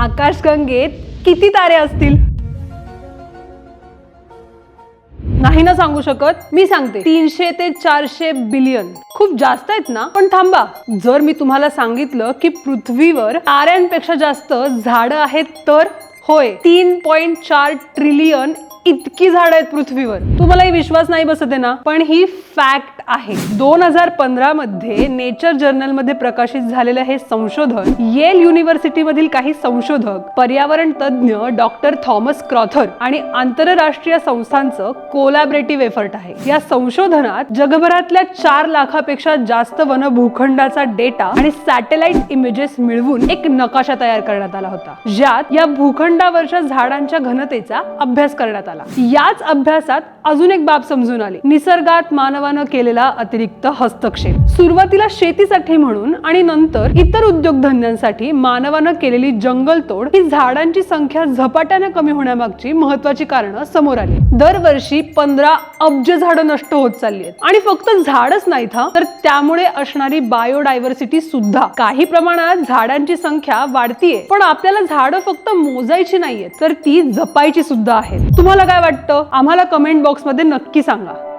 आकाशगंगेत किती तारे असतील? नाही ना सांगू शकत. मी सांगते. तीनशे ते चारशे बिलियन खूप जास्त आहेत ना? पण थांबा. जर मी तुम्हाला सांगितलं की पृथ्वीवर ताऱ्यांपेक्षा जास्त झाडं आहेत तर? होय तीन पॉइंट चार ट्रिलियन इतकी झाडं आहेत पृथ्वीवर. तुम्हालाही विश्वास नाही बसत आहे ना? पण ही फॅक्ट आहे. दोन हजार पंधरा मध्ये नेचर जर्नलमध्ये प्रकाशित झालेलं हे संशोधन येल युनिव्हर्सिटी मधील काही संशोधक पर्यावरण तज्ज्ञ डॉक्टर थॉमस क्रॉथर आणि आंतरराष्ट्रीय संस्थांचं कोलॅबरेटिव्ह एफर्ट आहे. या संशोधनात जगभरातल्या चार लाखापेक्षा जास्त वन भूखंडाचा डेटा आणि सॅटेलाइट इमेजेस मिळवून एक नकाशा तयार करण्यात आला होता. ज्यात या भूखंड भूखंडावरच्या झाडांच्या घनतेचा अभ्यास करण्यात आला. याच अभ्यासात अजून एक बाब समजून आली. निसर्गात मानवानं केलेला अतिरिक्त हस्तक्षेप. सुरुवातीला शेतीसाठी म्हणून आणि नंतर इतर उद्योगधंद्यांसाठी मानवानं केलेली जंगलतोड ही झाडांची संख्या झपाट्यानं कमी होण्यामागची महत्वाची कारणं समोर आली. दरवर्षी पंधरा अब्ज झाडं नष्ट होत चालली आहेत. आणि फक्त झाडच नाही था तर त्यामुळे असणारी बायोडायव्हर्सिटी सुद्धा. काही प्रमाणात झाडांची संख्या वाढतीये पण आपल्याला झाडं फक्त मोजायची नाहीये तर ती जपायची सुद्धा आहे. तुम्हाला काय वाटतं? आम्हाला कमेंट बॉक्समध्ये नक्की सांगा.